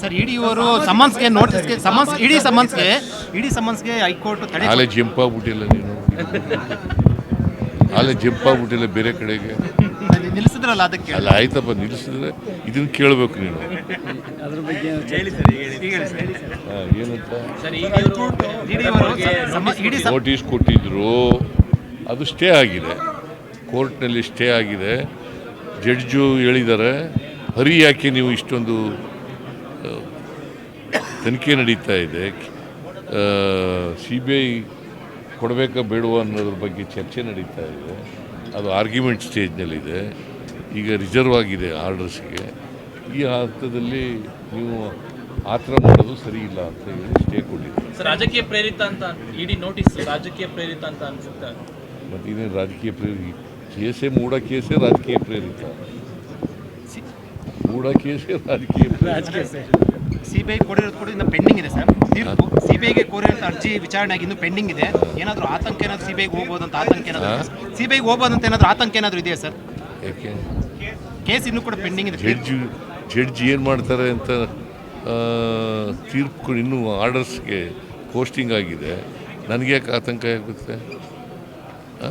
Sir ಇಡಿಯವರು ಸಮನ್ಸ್ಗೆ ನೋಟಿಸ್ಗೆ ಸಮನ್ಸ್ ಇಡಿ ಸಮನ್ಸ್ಗೆ ಇಡಿ ಸಮನ್ಸ್ಗೆ ಹೈಕೋರ್ಟ್ ತಡೆ ಆಲೆ ಜಂಪ್ ಆಗ್ಬಿಟ್ಟಿಲ್ಲ ನೀನು. ಆಲೆ ಜಂಪ್ ಆಗ್ಬಿಟ್ಟಿಲ್ಲ ಬೇರೆ ಕಡೆಗೆ. ನಿಲ್ಲಿಸಿದ್ರಲ್ಲ ಅದಕ್ಕೆ ಅಲ್ಲ ಆಯ್ತಪ್ಪ ನಿಲ್ಲಿಸಿದ್ರೆ ಇದನ್ನ ಕೇಳಬೇಕು ನೀನು. ಹಾ, ಏನಂತ? ಇಡೀ ನೋಟಿಸ್ ಕೊಟ್ಟಿದ್ರು. ಅದು ಸ್ಟೇ ಆಗಿದೆ. ಕೋರ್ಟ್ನಲ್ಲಿ ಸ್ಟೇ ಆಗಿದೆ. ಜಡ್ಜು ಹೇಳಿದ್ದಾರೆ ಹರಿ ಯಾಕೆ ನೀವು ಇಷ್ಟೊಂದು ಆ, ತನಿಖೆ ನಡೀತಾ ಇದೆ. ಸಿ ಬಿ ಐ ಕೊಡಬೇಕಾ ಬೇಡುವ ಅನ್ನೋದ್ರ ಬಗ್ಗೆ ಚರ್ಚೆ ನಡೀತಾ ಇದೆ. ಅದು ಆರ್ಗ್ಯುಮೆಂಟ್ ಸ್ಟೇಜ್ನಲ್ಲಿದೆ. ಈಗ ರಿಸರ್ವ್ ಆಗಿದೆ ಆರ್ಡರ್ಸ್ಗೆ. ಈ ಹಂತದಲ್ಲಿ ನೀವು ಆತರ ಥರ ಮಾಡೋದು ಸರಿ ಇಲ್ಲ ಅಂತ ಹೇಳಿ ಸ್ಟೇ ಕೊಟ್ಟಿದ್ದಾರೆ. ಸರ್ ರಾಜಕೀಯ ಪ್ರೇರಿತ ಅಂತ ಇಡೀ ನೋಟಿಸ್ ರಾಜಕೀಯ ಪ್ರೇರಿತ ಅಂತ ಅನ್ಸುತ್ತೆ. ಮತ್ತು ಇನ್ನೇನು ರಾಜಕೀಯ ಪ್ರೇರಿತ ಕೇಸೇ ಮೂಡ ಕೇಸೇ ರಾಜಕೀಯ ಪ್ರೇರಿತ. ಮೂಢ ಕೇಸೇ ರಾಜಕೀಯ ಪ್ರೇರಿತ ಸಿಬಿಐ ಕೋರಿರೋದು ಕೂಡ ಇನ್ನು ಪೆಂಡಿಂಗ್ ಇದೆ ಸರ್. ತೀರ್ಪು. ಸಿಬಿಐಗೆ ಕೋರಿರೋ ಅರ್ಜಿ ವಿಚಾರಣೆ ಆಗಿ ಇನ್ನೂ ಪೆಂಡಿಂಗ್ ಇದೆ. ಏನಾದರೂ ಆತಂಕ ಏನಾದರೂ ಸಿಬಿಐಗೆ ಹೋಗ್ಬೋದಂತ ಆತಂಕ ಏನಾದರೂ ಸಿಬಿಐಗೆ ಹೋಗ್ಬೋದಂತ ಏನಾದರೂ ಆತಂಕ ಏನಾದರೂ ಇದೆಯಾ ಸರ್? ಯಾಕೆ? ಕೇಸ್ ಇನ್ನೂ ಕೂಡ ಪೆಂಡಿಂಗ್ ಇದೆ. ಜಡ್ಜ್ ಜಡ್ಜ್ ಏನು ಮಾಡ್ತಾರೆ ಅಂತ ತೀರ್ಪು ಇನ್ನೂ ಆರ್ಡರ್ಸ್ಗೆ ಪೋಸ್ಟಿಂಗ್ ಆಗಿದೆ. ನನಗೆ ಯಾಕೆ ಆತಂಕ ಆಗುತ್ತೆ? ಆ?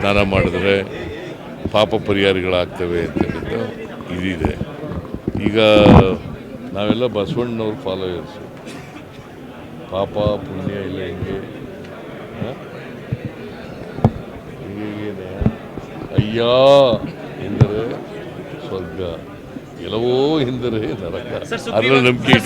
ಸ್ನಾನ ಮಾಡಿದ್ರೆ ಪಾಪ ಪರಿಹಾರಗಳಾಗ್ತವೆ ಅಂತಕ್ಕಂಥ ಇದಿದೆ. ಈಗ ನಾವೆಲ್ಲ ಬಸವಣ್ಣವ್ರ ಫಾಲೋಯರ್ಸು ಪಾಪ ಪುಣ್ಯ ಇಲ್ಲ ಹಿಂಗೆ? ಹೀಗೇನೆ ಅಯ್ಯ! ಎಂದರೆ ಸ್ವರ್ಗ. ಎಲ್ಲವೋ ಎಂದರೆ ನರಕ. ಅದರ ನಂಬಿಕೆ